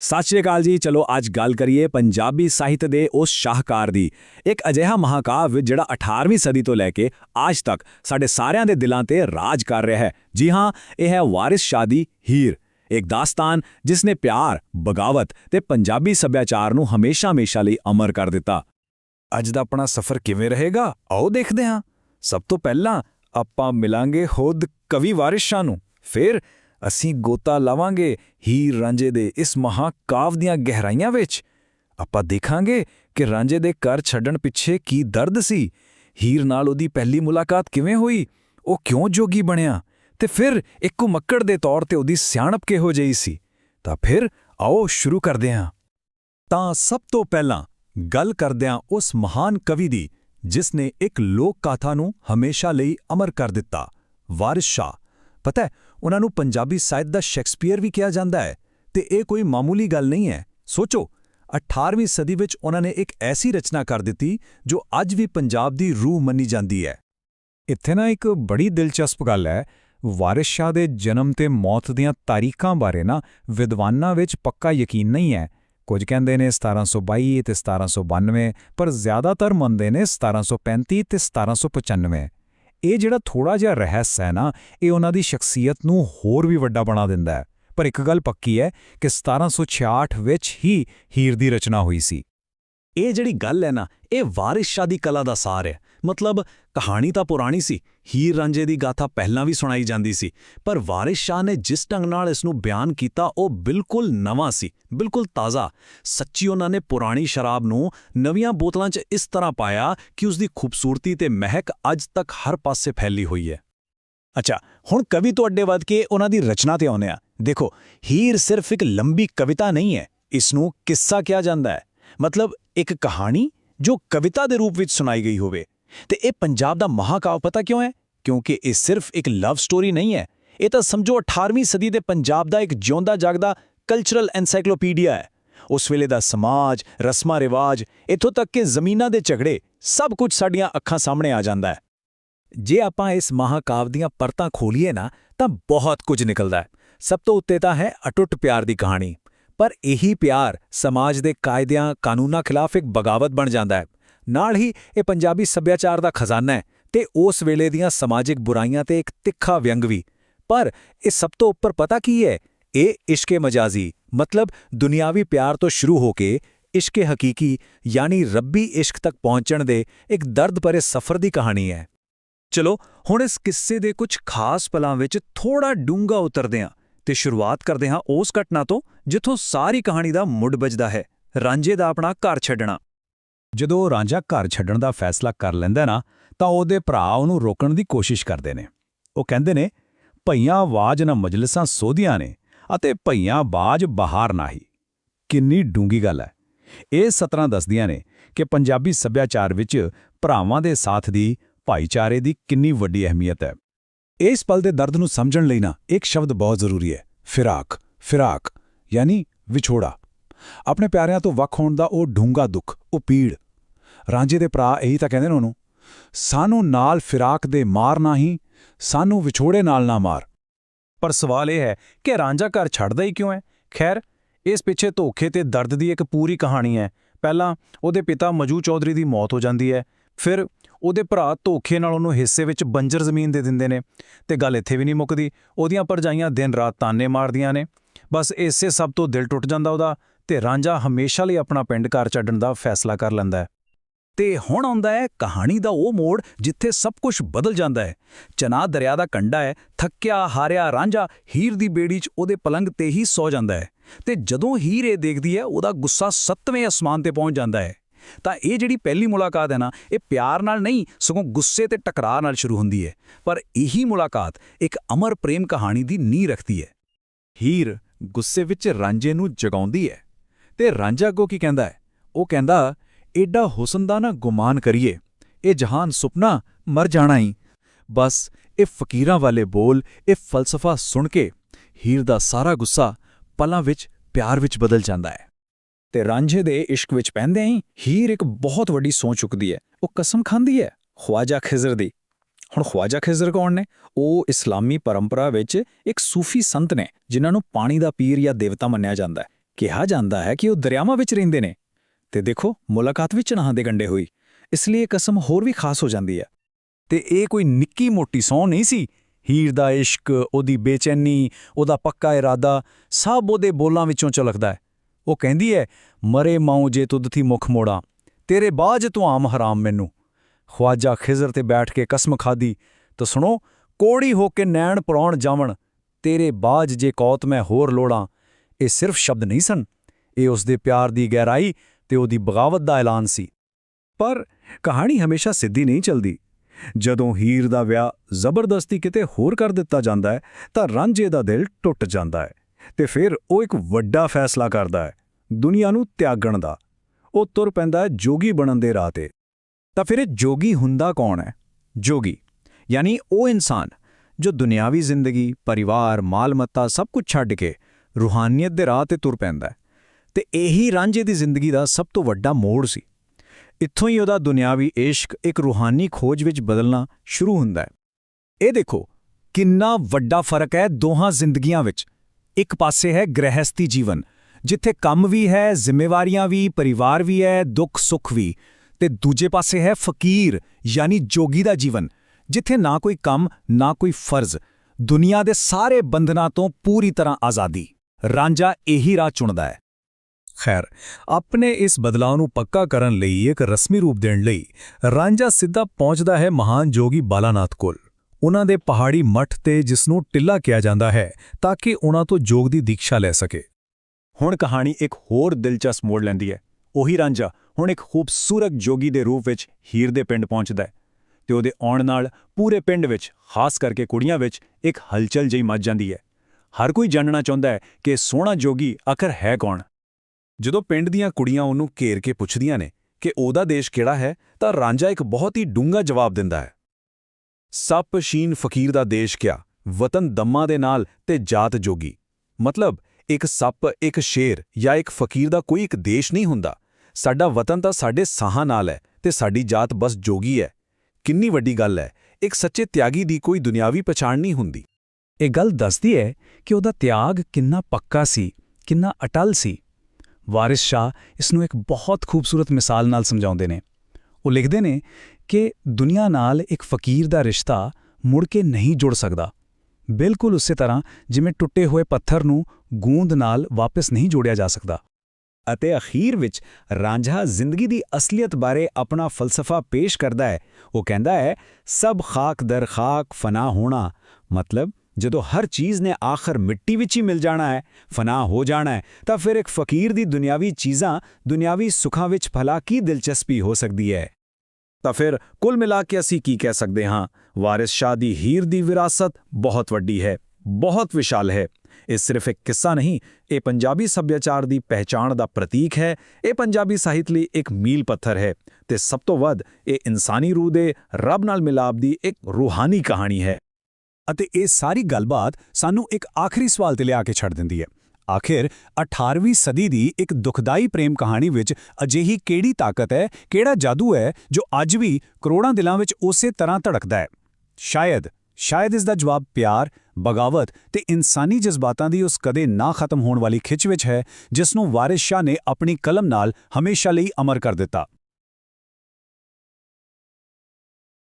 ਸਤਿ ਸ਼੍ਰੀ ਅਕਾਲ ਜੀ। ਚਲੋ ਅੱਜ ਗੱਲ ਕਰੀਏ ਪੰਜਾਬੀ ਸਾਹਿਤ ਦੇ ਉਸ ਸ਼ਾਹਕਾਰ ਦੀ। ਇੱਕ ਅਜਿਹਾ ਮਹਾਕਾਵਿ ਜਿਹੜਾ 18ਵੀਂ ਸਦੀ ਤੋਂ ਲੈ ਕੇ ਅੱਜ ਤੱਕ ਸਾਡੇ ਸਾਰਿਆਂ ਦੇ ਦਿਲਾਂ ਤੇ ਰਾਜ ਕਰ ਰਿਹਾ ਹੈ। ਜੀ ਹਾਂ, ਇਹ ਹੈ ਵਾਰਿਸ ਸ਼ਾਦੀ ਹੀਰ। ਇੱਕ ਦਾਸਤਾਨ, ਜਿਸ ਨੇ ਪਿਆਰ, ਬਗਾਵਤ ਤੇ ਪੰਜਾਬੀ ਸੱਭਿਆਚਾਰ ਨੂੰ ਹਮੇਸ਼ਾ-ਹਮੇਸ਼ਾ ਲਈ ਅਮਰ ਕਰ ਦਿੱਤਾ। ਅੱਜ ਦਾ ਆਪਣਾ ਸਫ਼ਰ ਕਿਵੇਂ ਰਹੇਗਾ? ਆਓ ਦੇਖਦੇ ਹਾਂ। ਸਭ ਤੋਂ ਪਹਿਲਾਂ ਆਪਾਂ ਮਿਲਾਂਗੇ ਖੁਦ ਕਵੀ ਵਾਰਿਸ ਸ਼ਾਹ ਨੂੰ। ਫਿਰ ਅਸੀਂ ਗੋਤਾ ਲਾਵਾਂਗੇ ਹੀਰ ਰਾਂਝੇ ਦੇ ਇਸ ਮਹਾਕਾਵ ਦੀਆਂ ਗਹਿਰਾਈਆਂ ਵਿੱਚ। ਆਪਾਂ ਦੇਖਾਂਗੇ ਕਿ ਰਾਂਝੇ ਦੇ ਘਰ ਛੱਡਣ ਪਿੱਛੇ ਕੀ ਦਰਦ ਸੀ। ਹੀਰ ਨਾਲ ਉਹਦੀ ਪਹਿਲੀ ਮੁਲਾਕਾਤ ਕਿਵੇਂ ਹੋਈ? ਉਹ ਕਿਉਂ ਜੋਗੀ ਬਣਿਆ? ਤੇ ਫਿਰ ਇੱਕ ਮੱਕੜ ਦੇ ਤੌਰ ਤੇ ਉਹਦੀ ਸਿਆਣਪ ਕਿਹੋ ਜਿਹੀ ਸੀ? ਤਾਂ ਫਿਰ ਆਓ ਸ਼ੁਰੂ ਕਰਦੇ ਹਾਂ। ਤਾਂ ਸਭ ਤੋਂ ਪਹਿਲਾਂ ਗੱਲ ਕਰਦਿਆਂ ਉਸ ਮਹਾਨ ਕਵੀ ਦੀ, ਜਿਸ ਨੇ ਇੱਕ ਲੋਕ ਕਾਥਾ ਨੂੰ ਹਮੇਸ਼ਾ ਲਈ ਅਮਰ ਕਰ ਦਿੱਤਾ, ਵਾਰਿਸ ਸ਼ਾਹ। ਪਤਾ ਹੈ, ਉਹਨਾਂ ਨੂੰ ਪੰਜਾਬੀ ਸਾਹਿਤ ਦਾ ਸ਼ੈਕਸਪੀਅਰ ਵੀ ਕਿਹਾ ਜਾਂਦਾ ਹੈ ਤੇ ਇਹ ਕੋਈ ਮਾਮੂਲੀ ਗੱਲ ਨਹੀਂ ਹੈ। ਸੋਚੋ 18ਵੀਂ ਸਦੀ ਵਿੱਚ ਉਹਨਾਂ ਨੇ ਇੱਕ ਐਸੀ ਰਚਨਾ ਕਰ ਦਿੱਤੀ ਜੋ ਅੱਜ ਵੀ ਪੰਜਾਬ ਦੀ ਰੂਹ ਮੰਨੀ ਜਾਂਦੀ ਹੈ। ਇੱਥੇ ਨਾ ਇੱਕ ਬੜੀ ਦਿਲਚਸਪ ਗੱਲ ਹੈ, ਵਾਰਿਸ ਸ਼ਾਹ ਦੇ ਜਨਮ ਤੇ ਮੌਤ ਦੀਆਂ ਤਾਰੀਖਾਂ ਬਾਰੇ ਨਾ ਵਿਦਵਾਨਾਂ ਵਿੱਚ ਪੱਕਾ ਯਕੀਨ ਨਹੀਂ ਹੈ। ਕੁਝ ਕਹਿੰਦੇ ਨੇ 1722 ਤੇ 1792 ਪਰ ਜ਼ਿਆਦਾਤਰ ਮੰਨਦੇ ਨੇ 1735 ਤੇ 1795 ਇਹ ਜਿਹੜਾ ਥੋੜਾ ਜਿਹਾ ਰਹੱਸ ਹੈ ਨਾ, ਇਹ ਉਹਨਾਂ ਦੀ ਸ਼ਖਸੀਅਤ ਨੂੰ ਹੋਰ ਵੀ ਵੱਡਾ ਬਣਾ ਦਿੰਦਾ ਹੈ। ਪਰ ਇੱਕ ਗੱਲ ਪੱਕੀ ਹੈ ਕਿ 1766 ਵਿੱਚ ਹੀ ਹੀਰ ਦੀ ਰਚਨਾ ਹੋਈ ਸੀ। ਇਹ ਜਿਹੜੀ ਗੱਲ ਹੈ ਨਾ, ਇਹ ਵਾਰਿਸ ਸ਼ਾਹ ਦੀ ਕਲਾ ਦਾ ਸਾਰ ਹੈ। ਮਤਲਬ ਕਹਾਣੀ ਤਾਂ ਪੁਰਾਣੀ ਸੀ, ਹੀਰ ਰਾਂਝੇ ਦੀ ਗਾਥਾ ਪਹਿਲਾਂ ਵੀ ਸੁਣਾਈ ਜਾਂਦੀ ਸੀ, ਪਰ ਵਾਰਿਸ ਸ਼ਾਹ ਨੇ ਜਿਸ ਢੰਗ ਨਾਲ ਇਸ ਨੂੰ ਬਿਆਨ ਕੀਤਾ, ਉਹ ਬਿਲਕੁਲ ਨਵਾਂ ਸੀ, ਬਿਲਕੁਲ ਤਾਜ਼ਾ। ਸੱਚੀ ਉਹਨਾਂ ਨੇ ਪੁਰਾਣੀ ਸ਼ਰਾਬ ਨੂੰ ਨਵੀਆਂ ਬੋਤਲਾਂ 'ਚ ਇਸ ਤਰ੍ਹਾਂ ਪਾਇਆ ਕਿ ਉਸ ਦੀ ਖੂਬਸੂਰਤੀ ਤੇ ਮਹਿਕ ਅੱਜ ਤੱਕ ਹਰ ਪਾਸੇ ਫੈਲੀ ਹੋਈ ਹੈ। ਅੱਛਾ, ਹੁਣ ਕਵੀ ਤੋਂ ਅੱਡੇ ਵੱਧ ਕੇ ਉਹਨਾਂ ਦੀ ਰਚਨਾ ਤੇ ਆਉਂਦੇ ਆ। ਦੇਖੋ, ਹੀਰ ਸਿਰਫ ਇੱਕ ਲੰਬੀ ਕਵਿਤਾ ਨਹੀਂ ਹੈ ਇਸ ਨੂੰ ਕਿੱਸਾ ਕਿਹਾ ਜਾਂਦਾ ਹੈ। ਮਤਲਬ ਇੱਕ ਕਹਾਣੀ ਜੋ ਕਵਿਤਾ ਦੇ ਰੂਪ ਵਿੱਚ ਸੁਣਾਈ ਗਈ ਹੋਵੇ। ਤੇ ਇਹ ਪੰਜਾਬ ਦਾ ਮਹਾਕਾਵ ਪਤਾ ਕਿਉਂ ਹੈ? ਕਿਉਂਕਿ ਇਹ ਸਿਰਫ ਇੱਕ ਲਵ ਸਟੋਰੀ ਨਹੀਂ ਹੈ। ਇਹ ਤਾਂ ਸਮਝੋ 18ਵੀਂ ਸਦੀ ਦੇ ਪੰਜਾਬ ਦਾ ਇੱਕ ਜਿਉਂਦਾ ਜਾਗਦਾ ਕਲਚਰਲ ਐਨਸਾਈਕਲੋਪੀਡੀਆ ਹੈ। ਉਸ ਵੇਲੇ ਦਾ ਸਮਾਜ, ਰਸਮਾਂ, ਰਿਵਾਜ, ਇੱਥੋਂ ਤੱਕ ਕਿ ਜ਼ਮੀਨਾਂ ਦੇ ਝਗੜੇ, ਸਭ ਕੁਝ ਸਾਡੀਆਂ ਅੱਖਾਂ ਸਾਹਮਣੇ ਆ ਜਾਂਦਾ ਹੈ। ਜੇ ਆਪਾਂ ਇਸ ਮਹਾਕਾਵ ਦੀਆਂ ਪਰਤਾਂ ਖੋਲੀਏ ਨਾ, ਤਾਂ ਬਹੁਤ ਕੁਝ ਨਿਕਲਦਾ ਹੈ। ਸਭ ਤੋਂ ਉੱਤੇ ਤਾਂ ਹੈ ਅਟੁੱਟ ਪਿਆਰ ਦੀ ਕਹਾਣੀ। ਪਰ ਇਹੀ ਪਿਆਰ ਸਮਾਜ ਦੇ ਕਾਇਦਿਆਂ ਕਾਨੂੰਨਾਂ ਖਿਲਾਫ ਇੱਕ ਬਗਾਵਤ ਬਣ ਜਾਂਦਾ ਹੈ। ਨਾਲ ਹੀ ਇਹ ਪੰਜਾਬੀ ਸੱਭਿਆਚਾਰ ਦਾ ਖਜ਼ਾਨਾ ਹੈ ਤੇ ਉਸ ਵੇਲੇ ਦੀਆਂ ਸਮਾਜਿਕ ਬੁਰਾਈਆਂ ਤੇ ਇੱਕ ਤਿੱਖਾ ਵਿਅੰਗ ਵੀ। ਪਰ ਇਹ ਸਭ ਤੋਂ ਉੱਪਰ ਪਤਾ ਕੀ ਹੈ? ਇਹ ਇਸ਼ਕੇ ਮਜਾਜ਼ੀ, ਮਤਲਬ ਦੁਨਿਆਵੀ ਪਿਆਰ ਤੋਂ ਸ਼ੁਰੂ ਹੋ ਕੇ ਇਸ਼ਕੇ ਹਕੀਕੀ, ਯਾਨੀ ਰੱਬੀ ਇਸ਼ਕ ਤੱਕ ਪਹੁੰਚਣ ਦੇ ਇੱਕ ਦਰਦ ਭਰੇ ਸਫ਼ਰ ਦੀ ਕਹਾਣੀ ਹੈ। ਚਲੋ, ਹੁਣ ਇਸ ਕਿੱਸੇ ਦੇ ਕੁਝ ਖਾਸ ਪਲਾਂ ਵਿੱਚ ਥੋੜਾ ਡੂੰਘਾ ਉਤਰਦੇ ਹਾਂ ਤੇ ਸ਼ੁਰੂਆਤ ਕਰਦੇ ਹਾਂ ਉਸ ਘਟਨਾ ਤੋਂ, ਜਿੱਥੋਂ ਸਾਰੀ ਕਹਾਣੀ ਦਾ ਮੁੱਢ ਵੱਜਦਾ ਹੈ। ਰਾਂਝੇ ਦਾ ਆਪਣਾ ਘਰ ਛੱਡਣਾ। ਜਦੋਂ ਉਹ ਰਾਂਝਾ ਘਰ ਛੱਡਣ ਦਾ ਫੈਸਲਾ ਕਰ ਲੈਂਦਾ ਨਾ, ਤਾਂ ਉਹਦੇ ਭਰਾ ਉਹਨੂੰ ਰੋਕਣ ਦੀ ਕੋਸ਼ਿਸ਼ ਕਰਦੇ ਨੇ। ਉਹ ਕਹਿੰਦੇ ਨੇ, ਭਈਆਂ ਆਵਾਜ਼ ਨਾ ਮਜਲਿਸਾਂ ਸੋਧੀਆਂ ਨੇ ਅਤੇ ਭਈਆਂ ਬਾਜ ਬਹਾਰ ਨਾਹੀ। ਕਿੰਨੀ ਡੂੰਗੀ ਗੱਲ ਹੈ। ਇਹ ਸਤਰਾਂ ਦੱਸਦੀਆਂ ਨੇ ਕਿ ਪੰਜਾਬੀ ਸੱਭਿਆਚਾਰ ਵਿੱਚ ਭਰਾਵਾਂ ਦੇ ਸਾਥ ਦੀ, ਭਾਈਚਾਰੇ ਦੀ ਕਿੰਨੀ ਵੱਡੀ ਅਹਿਮੀਅਤ ਹੈ। ਇਸ ਪਲ ਦੇ ਦਰਦ ਨੂੰ ਸਮਝਣ ਲਈ ਨਾ ਇੱਕ ਸ਼ਬਦ ਬਹੁਤ ਜ਼ਰੂਰੀ ਹੈ, ਫਿਰਾਕ ਫਿਰਾਕ, ਯਾਨੀ ਵਿਛੋੜਾ। ਆਪਣੇ ਪਿਆਰਿਆਂ ਤੋਂ ਵੱਖ ਹੋਣ ਦਾ ਉਹ ਢੂੰਗਾ ਦੁੱਖ, ਉਹ ਪੀੜ ਰਾਂਝੇ ਦੇ ਭਰਾ ਇਹੀ ਤਾਂ ਕਹਿੰਦੇ ਨੇ ਉਹਨੂੰ, ਸਾਨੂੰ ਨਾਲ ਫਿਰਾਕ ਦੇ ਮਾਰ ਨਾ ਹੀ, ਸਾਨੂੰ ਵਿਛੋੜੇ ਨਾਲ ਨਾ ਮਾਰ। ਪਰ ਸਵਾਲ ਇਹ ਹੈ ਕਿ ਰਾਂਝਾ ਘਰ ਛੱਡਦਾ ਹੀ ਕਿਉਂ ਹੈ? ਖੈਰ, ਇਸ ਪਿੱਛੇ ਧੋਖੇ ਤੇ ਦਰਦ ਦੀ ਇੱਕ ਪੂਰੀ ਕਹਾਣੀ ਹੈ। ਪਹਿਲਾਂ ਉਹਦੇ ਪਿਤਾ ਮਜੂ ਚੌਧਰੀ ਦੀ ਮੌਤ ਹੋ ਜਾਂਦੀ ਹੈ, ਫਿਰ ਉਹਦੇ ਭਰਾ ਧੋਖੇ ਨਾਲ ਉਹਨੂੰ ਹਿੱਸੇ ਵਿੱਚ ਬੰਜਰ ਜ਼ਮੀਨ ਦੇ ਦਿੰਦੇ ਨੇ ਤੇ ਗੱਲ ਇੱਥੇ ਵੀ ਨਹੀਂ ਮੁੱਕਦੀ। ਉਹਦੀਆਂ ਪਰਜਾਈਆਂ ਦਿਨ ਰਾਤ ਤਾਨੇ ਮਾਰਦੀਆਂ ਨੇ, ਬਸ ਇਸੇ ਸਭ ਤੋਂ ਦਿਲ ਟੁੱਟ ਜਾਂਦਾ ਉਹਦਾ ਤੇ ਰਾਂਝਾ ਹਮੇਸ਼ਾ ਲਈ ਆਪਣਾ ਪਿੰਡ ਘਰ ਛੱਡਣ ਦਾ ਫੈਸਲਾ ਕਰ ਲੈਂਦਾ ਹੈ। ਤੇ ਹੁਣ ਆਉਂਦਾ ਹੈ ਕਹਾਣੀ ਦਾ ਉਹ ਮੋੜ ਜਿੱਥੇ ਸਭ ਕੁਝ ਬਦਲ ਜਾਂਦਾ ਹੈ। ਚਨਾ ਦਰਿਆ ਦਾ ਕੰਡਾ ਹੈ, ਥੱਕਿਆ, ਹਾਰਿਆ ਰਾਂਝਾ, ਹੀਰ ਦੀ ਬੇੜੀ 'ਚ ਉਹਦੇ ਪਲੰਗ ਤੇ ਹੀ ਸੌ ਜਾਂਦਾ ਹੈ। ਤੇ ਜਦੋਂ ਹੀਰ ਇਹ ਦੇਖਦੀ ਹੈ, ਉਹਦਾ ਗੁੱਸਾ ਸੱਤਵੇਂ ਅਸਮਾਨ ਤੇ ਪਹੁੰਚ ਜਾਂਦਾ ਹੈ। ਤਾਂ ਇਹ ਜਿਹੜੀ ਪਹਿਲੀ ਮੁਲਾਕਾਤ ਹੈ ਨਾ, ਇਹ ਪਿਆਰ ਨਾਲ ਨਹੀਂ, ਸਗੋਂ ਗੁੱਸੇ ਤੇ ਟਕਰਾਅ ਨਾਲ ਸ਼ੁਰੂ ਹੁੰਦੀ ਹੈ। ਪਰ ਇਹੀ ਮੁਲਾਕਾਤ ਇੱਕ ਅਮਰ ਪ੍ਰੇਮ ਕਹਾਣੀ ਦੀ ਨੀਂਹ ਰੱਖਦੀ ਹੈ। ਹੀਰ ਗੁੱਸੇ ਵਿੱਚ ਰਾਂਝੇ ਨੂੰ ਜਗਾਉਂਦੀ ਹੈ। ਤੇ ਰਾਂਝਾ ਅੱਗੋਂ ਕੀ ਕਹਿੰਦਾ ਹੈ? ਉਹ ਕਹਿੰਦਾ ਏਡਾ ਹੁਸਨ ਦਾ ਨਾ ਗੁਮਾਨ ਕਰੀਏ। ਇਹ ਜਹਾਨ ਸੁਪਨਾ ਮਰ ਜਾਣਾ ਹੀ ਬਸ ਇਹ ਫਕੀਰਾਂ ਵਾਲੇ ਬੋਲ, ਇਹ ਫਲਸਫਾ ਸੁਣ ਕੇ ਹੀਰ ਦਾ ਸਾਰਾ ਗੁੱਸਾ ਪਲਾਂ ਵਿੱਚ, ਪਿਆਰ ਵਿੱਚ ਬਦਲ ਜਾਂਦਾ ਹੈ। ਤੇ ਰਾਂਝੇ ਦੇ ਇਸ਼ਕ ਵਿੱਚ ਪੈਂਦੇ ਹੀ ਹੀਰ ਇੱਕ ਬਹੁਤ ਵੱਡੀ ਸੋਚ ਚੁੱਕਦੀ ਹੈ। ਉਹ ਕਸਮ ਖਾਂਦੀ ਹੈ ਖਵਾਜਾ ਖਿਜ਼ਰ ਦੀ। ਹੁਣ ਖਵਾਜਾ ਖਿਜ਼ਰ ਕੌਣ ਨੇ? ਉਹ ਇਸਲਾਮੀ ਪਰੰਪਰਾ ਵਿੱਚ ਇੱਕ ਸੂਫੀ ਸੰਤ ਨੇ, ਜਿਨ੍ਹਾਂ ਨੂੰ ਪਾਣੀ ਦਾ ਪੀਰ ਜਾਂ ਦੇਵਤਾ ਮੰਨਿਆ ਜਾਂਦਾ ਹੈ। ਕਿਹਾ ਜਾਂਦਾ ਹੈ ਕਿ ਉਹ ਦਰਿਆਵਾਂ ਵਿੱਚ ਰਹਿੰਦੇ ਨੇ। ਤੇ ਦੇਖੋ, ਮੁਲਾਕਾਤ ਵਿੱਚ ਦੇ ਗੰਡੇ ਹੋਈ ਇਸ ਲਈ ਇਹ ਕਸਮ ਹੋਰ ਵੀ ਖਾਸ ਹੋ ਜਾਂਦੀ ਹੈ। ਤੇ ਇਹ ਕੋਈ ਨਿੱਕੀ ਮੋਟੀ ਸੌਂ ਨਹੀਂ ਸੀ। ਹੀਰ ਦਾ ਇਸ਼ਕ, ਉਹਦੀ ਬੇਚੈਨੀ, ਉਹਦਾ ਪੱਕਾ ਇਰਾਦਾ, ਸਭ ਉਹਦੇ ਬੋਲਾਂ ਵਿੱਚੋਂ ਝਲਕਦਾ ਹੈ। ਉਹ ਕਹਿੰਦੀ ਹੈ, ਮਰੇ ਮਾਉ ਜੇ ਤੁਧ ਥੀ ਮੁਖ ਮੋੜਾ। ਤੇਰੇ ਬਾਜ ਤੂੰ ਆਮ ਹਰਾਮ ਮੈਨੂੰ। ਖਵਾਜਾ ਖਿਜ਼ਰ ਤੇ ਬੈਠ ਕੇ ਕਸਮ ਖਾਦੀ ਤਾਂ ਸੁਣੋ, ਕੋੜੀ ਹੋ ਕੇ ਨੈਣ ਪਰਾਉਣ ਜਾਵਣ। ਤੇਰੇ ਬਾਜ ਜੇ ਕੌਤ ਮੈਂ ਹੋਰ ਲੋੜਾਂ। ਇਹ ਸਿਰਫ ਸ਼ਬਦ ਨਹੀਂ ਸਨ। ਇਹ ਉਸ ਦੇ ਪਿਆਰ ਦੀ ਗਹਿਰਾਈ ਤੇ ਉਹਦੀ ਬਗਾਵਤ ਦਾ ਐਲਾਨ ਸੀ। ਪਰ ਕਹਾਣੀ ਹਮੇਸ਼ਾ ਸਿੱਧੀ ਨਹੀਂ ਚੱਲਦੀ। ਜਦੋਂ ਹੀਰ ਦਾ ਵਿਆਹ ਜ਼ਬਰਦਸਤੀ ਕਿਤੇ ਹੋਰ ਕਰ ਦਿੱਤਾ ਜਾਂਦਾ ਹੈ, ਤਾਂ ਰਾਂਝੇ ਦਾ ਦਿਲ ਟੁੱਟ ਜਾਂਦਾ ਹੈ ਤੇ ਫਿਰ ਉਹ ਇੱਕ ਵੱਡਾ ਫੈਸਲਾ ਕਰਦਾ ਹੈ, ਦੁਨੀਆ ਨੂੰ ਤਿਆਗਣ ਦਾ। ਉਹ ਤੁਰ ਪੈਂਦਾ ਹੈ ਜੋਗੀ ਬਣਨ ਦੇ ਰਾਹ ਤੇ। ਤਾਂ ਫਿਰ ਇਹ ਜੋਗੀ ਹੁੰਦਾ ਕੌਣ ਹੈ? ਜੋਗੀ, ਯਾਨੀ ਉਹ ਇਨਸਾਨ ਜੋ ਦੁਨਿਆਵੀ ਜ਼ਿੰਦਗੀ, ਪਰਿਵਾਰ, ਮਾਲ-ਮੱਤਾ ਸਭ ਕੁਝ ਛੱਡ ਕੇ ਰੂਹਾਨੀਅਤ ਦੇ ਰਾਹ ਤੇ ਤੁਰ ਪੈਂਦਾ ਹੈ। ਤੇ ਇਹੀ ਰਾਂਝੇ ਦੀ ਜ਼ਿੰਦਗੀ ਦਾ ਸਭ ਤੋਂ ਵੱਡਾ ਮੋੜ ਸੀ। ਇੱਥੋਂ ਹੀ ਉਹਦਾ ਦੁਨਿਆਵੀ ਇਸ਼ਕ, ਇੱਕ ਰੂਹਾਨੀ ਖੋਜ ਵਿੱਚ ਬਦਲਣਾ ਸ਼ੁਰੂ ਹੁੰਦਾ ਹੈ। ਇਹ ਦੇਖੋ, ਕਿੰਨਾ ਵੱਡਾ ਫ਼ਰਕ ਹੈ ਦੋਹਾਂ ਜ਼ਿੰਦਗੀਆਂ ਵਿੱਚ। ਇੱਕ ਪਾਸੇ ਹੈ ਗ੍ਰਹਿਸਤੀ ਜੀਵਨ, ਜਿੱਥੇ ਕੰਮ ਵੀ ਹੈ, ਜ਼ਿੰਮੇਵਾਰੀਆਂ ਵੀ, ਪਰਿਵਾਰ ਵੀ ਹੈ, ਦੁੱਖ ਸੁੱਖ ਵੀ। ਤੇ ਦੂਜੇ ਪਾਸੇ ਹੈ ਫਕੀਰ, ਯਾਨੀ ਜੋਗੀ ਦਾ ਜੀਵਨ, ਜਿੱਥੇ ਨਾ ਕੋਈ ਕੰਮ, ਨਾ ਕੋਈ ਫਰਜ਼, ਦੁਨੀਆ ਦੇ ਸਾਰੇ ਬੰਧਨਾਂ ਤੋਂ ਪੂਰੀ ਤਰ੍ਹਾਂ ਆਜ਼ਾਦੀ। ਰਾਂਝਾ ਇਹੀ ਰਾਹ ਚੁਣਦਾ ਹੈ। ਖੈਰ, ਆਪਣੇ ਇਸ ਬਦਲਾਅ ਨੂੰ ਪੱਕਾ ਕਰਨ ਲਈ ਇੱਕ ਰਸਮੀ ਰੂਪ ਦੇਣ ਲਈ ਰਾਂਝਾ ਸਿੱਧਾ ਪਹੁੰਚਦਾ ਹੈ ਮਹਾਨ ਜੋਗੀ ਬਾਲਾਨਾਥ ਕੋਲ। ਉਹਨਾਂ ਦੇ ਪਹਾੜੀ ਮੱਠ ਤੇ ਜਿਸ ਨੂੰ ਟਿੱਲਾ ਕਿਹਾ ਜਾਂਦਾ ਹੈ ਤਾਂ ਕਿ ਉਹਨਾਂ ਤੋਂ ਜੋਗ ਦੀ ਦੀਕਸ਼ਾ ਲੈ ਸਕੇ। ਹੁਣ ਕਹਾਣੀ ਇੱਕ ਹੋਰ ਦਿਲਚਸਪ ਮੋੜ ਲੈਂਦੀ ਹੈ। ਉਹੀ ਰਾਂਝਾ ਹੁਣ ਇੱਕ ਖੂਬਸੂਰਤ ਜੋਗੀ ਦੇ ਰੂਪ ਵਿੱਚ ਹੀਰ ਦੇ ਪਿੰਡ ਪਹੁੰਚਦਾ ਹੈ ਤੇ ਉਹਦੇ ਆਉਣ ਨਾਲ ਪੂਰੇ ਪਿੰਡ ਵਿੱਚ, ਖਾਸ ਕਰਕੇ ਕੁੜੀਆਂ ਵਿੱਚ, ਇੱਕ ਹਲਚਲ ਜਿਹੀ ਮਚ ਜਾਂਦੀ ਹੈ। ਹਰ ਕੋਈ ਜਾਣਨਾ ਚਾਹੁੰਦਾ ਹੈ ਕਿ ਸੋਹਣਾ ਜੋਗੀ ਆਖਰ ਹੈ ਕੌਣ? ਜਦੋਂ ਪਿੰਡ ਦੀਆਂ ਕੁੜੀਆਂ ਉਹਨੂੰ ਘੇਰ ਕੇ ਪੁੱਛਦੀਆਂ ਨੇ ਕਿ ਉਹਦਾ ਦੇਸ਼ ਕਿਹੜਾ ਹੈ, ਤਾਂ ਰਾਂਝਾ ਇੱਕ ਬਹੁਤ ਹੀ ਡੂੰਘਾ ਜਵਾਬ ਦਿੰਦਾ ਹੈ। ਸੱਪ ਸ਼ੀਨ ਫਕੀਰ ਦਾ ਦੇਸ਼ ਕਿਆ, ਵਤਨ ਦੰਮਾਂ ਦੇ ਨਾਲ ਤੇ ਜਾਤ ਜੋਗੀ। ਮਤਲਬ ਇੱਕ ਸੱਪ, ਇੱਕ ਸ਼ੇਰ ਜਾਂ ਇੱਕ ਫਕੀਰ ਦਾ ਕੋਈ ਇੱਕ ਦੇਸ਼ ਨਹੀਂ ਹੁੰਦਾ। ਸਾਡਾ ਵਤਨ ਤਾਂ ਸਾਡੇ ਸਾਹਾਂ ਨਾਲ ਹੈ ਤੇ ਸਾਡੀ ਜਾਤ ਬਸ ਜੋਗੀ ਹੈ। ਕਿੰਨੀ ਵੱਡੀ ਗੱਲ ਹੈ, ਇੱਕ ਸੱਚੇ ਤਿਆਗੀ ਦੀ ਕੋਈ ਦੁਨਿਆਵੀ ਪਛਾਣ ਨਹੀਂ ਹੁੰਦੀ। ਇਹ ਗੱਲ ਦੱਸਦੀ ਹੈ ਕਿ ਉਹਦਾ ਤਿਆਗ ਕਿੰਨਾ ਪੱਕਾ ਸੀ, ਕਿੰਨਾ ਅਟਲ ਸੀ। ਵਾਰਿਸ ਸ਼ਾਹ ਇਸ ਨੂੰ ਇੱਕ ਬਹੁਤ ਖੂਬਸੂਰਤ ਮਿਸਾਲ ਨਾਲ ਸਮਝਾਉਂਦੇ ਨੇ। ਉਹ ਲਿਖਦੇ ਨੇ ਕਿ ਦੁਨੀਆ ਨਾਲ ਇੱਕ ਫਕੀਰ ਦਾ ਰਿਸ਼ਤਾ ਮੁੜ ਕੇ ਨਹੀਂ ਜੁੜ ਸਕਦਾ। ਬਿਲਕੁਲ ਉਸੇ ਤਰ੍ਹਾਂ ਜਿਵੇਂ ਟੁੱਟੇ ਹੋਏ ਪੱਥਰ ਨੂੰ ਗੂੰਦ ਨਾਲ ਵਾਪਸ ਨਹੀਂ ਜੋੜਿਆ ਜਾ ਸਕਦਾ। ਅਤੇ ਅਖੀਰ ਵਿੱਚ ਰਾਂਝਾ ਜ਼ਿੰਦਗੀ ਦੀ ਅਸਲੀਅਤ ਬਾਰੇ ਆਪਣਾ ਫਲਸਫਾ ਪੇਸ਼ ਕਰਦਾ ਹੈ। ਉਹ ਕਹਿੰਦਾ ਹੈ, ਸਭ ਖਾਕ ਦਰ ਖਾਕ ਫਨਾ ਹੋਣਾ। ਮਤਲਬ ਜਦੋਂ ਹਰ ਚੀਜ਼ ਨੇ ਆਖਰ ਮਿੱਟੀ ਵਿੱਚ ਹੀ ਮਿਲ ਜਾਣਾ ਹੈ ਫਨਾ ਹੋ ਜਾਣਾ ਹੈ, ਤਾਂ ਫਿਰ ਇੱਕ ਫਕੀਰ ਦੀ ਦੁਨਿਆਵੀ ਚੀਜ਼ਾਂ ਦੁਨਿਆਵੀ ਸੁੱਖਾਂ ਵਿੱਚ ਭਲਾ ਕੀ ਦਿਲਚਸਪੀ ਹੋ ਸਕਦੀ ਹੈ? ਤਾਂ ਫਿਰ ਕੁੱਲ ਮਿਲਾ ਕੇ ਅਸੀਂ ਕੀ ਕਹਿ ਸਕਦੇ ਹਾਂ? ਵਾਰਿਸ ਸ਼ਾਹ ਦੀ ਹੀਰ ਦੀ ਵਿਰਾਸਤ ਬਹੁਤ ਵੱਡੀ ਹੈ, ਬਹੁਤ ਵਿਸ਼ਾਲ ਹੈ। ਇਹ ਸਿਰਫ ਇੱਕ ਕਿੱਸਾ ਨਹੀਂ, ਇਹ ਪੰਜਾਬੀ ਸੱਭਿਆਚਾਰ ਦੀ ਪਹਿਚਾਣ ਦਾ ਪ੍ਰਤੀਕ ਹੈ। ਇਹ ਪੰਜਾਬੀ ਸਾਹਿਤ ਲਈ ਇੱਕ ਮੀਲ ਪੱਥਰ ਹੈ ਤੇ ਸਭ ਤੋਂ ਵੱਧ ਇਹ ਇਨਸਾਨੀ ਰੂਹ ਦੇ ਰੱਬ ਨਾਲ ਮਿਲਾਪ ਦੀ ਇੱਕ ਰੂਹਾਨੀ ਕਹਾਣੀ ਹੈ। ਅਤੇ ਇਹ ਸਾਰੀ ਗੱਲਬਾਤ ਸਾਨੂੰ ਇੱਕ ਆਖਰੀ ਸਵਾਲ ਤੇ ਲਿਆ ਕੇ ਛੱਡ ਦਿੰਦੀ ਹੈ। ਆਖਿਰ 18ਵੀਂ ਸਦੀ ਦੀ ਇੱਕ ਦੁਖਦਾਈ ਪ੍ਰੇਮ ਕਹਾਣੀ ਵਿੱਚ ਅਜਿਹੀ ਕਿਹੜੀ ਤਾਕਤ ਹੈ, ਕਿਹੜਾ ਜਾਦੂ ਹੈ ਜੋ ਅੱਜ ਵੀ ਕਰੋੜਾਂ ਦਿਲਾਂ ਵਿੱਚ ਉਸੇ ਤਰ੍ਹਾਂ ਧੜਕਦਾ ਹੈ? ਸ਼ਾਇਦ ਸ਼ਾਇਦ ਇਸ ਦਾ ਜਵਾਬ ਪਿਆਰ, ਬਗਾਵਤ ਤੇ ਇਨਸਾਨੀ ਜਜ਼ਬਾਤਾਂ ਦੀ ਉਸ ਕਦੇ ਨਾ ਖਤਮ ਹੋਣ ਵਾਲੀ ਖਿੱਚ ਵਿੱਚ ਹੈ, ਜਿਸ ਨੂੰ ਵਾਰਿਸ ਸ਼ਾਹ ਨੇ ਆਪਣੀ ਕਲਮ ਨਾਲ ਹਮੇਸ਼ਾ ਲਈ ਅਮਰ ਕਰ ਦਿੱਤਾ।